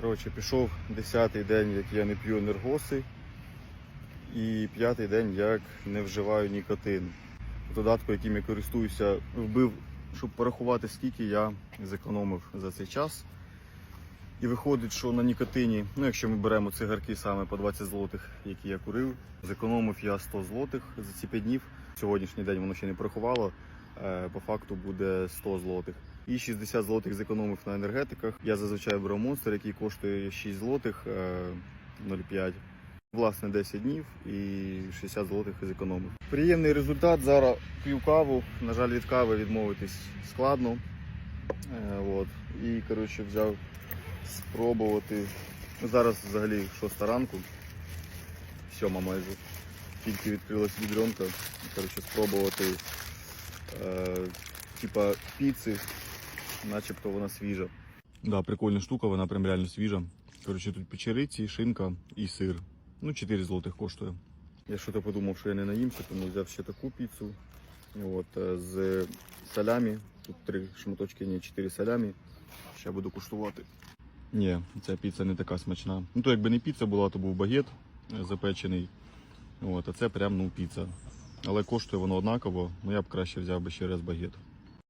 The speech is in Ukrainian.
Коротше, пішов 10-й день, як я не п'ю енергоси, і п'ятий день, як не вживаю нікотин. Додатку, яким я користуюся, вбив, щоб порахувати, скільки я зекономив за цей час. І виходить, що на нікотині, ну якщо ми беремо цигарки саме по 20 злотих, які я курив, зекономив я 100 злотих за ці 5 днів. Сьогоднішній день воно ще не порахувало. Е, По факту буде 100 злотих. І 60 злотих зекономив на енергетиках. Я зазвичай беру монстр, який коштує 6 злотих е, 0,5. Власне, 10 днів і 60 злотих зекономив. Приємний результат. Зараз п'ю каву. На жаль, від кави відмовитись складно. Е, От. І коротше взяв спробувати. Ну, Зараз взагалі 6 ранку, сьома майже. Тільки відкрилась відренка. Коротше, спробувати е, типа піци, начебто вона свіжа. Да, прикольна штука, вона прям реально свіжа. Коротше, тут печериці, шинка і сир. Ну, 4 злотих коштує. Я що то подумав, що я не наїмся, тому взяв ще таку піцу. От, е, з салямі. Тут три шматочки, ні, чотири салямі. Ще буду куштувати. Ні, ця піца не така смачна. Ну то якби не піца була, то був багет е, запечений. От, а це прям ну піца. Але коштує воно однаково, ну я б краще взяв би ще раз багет.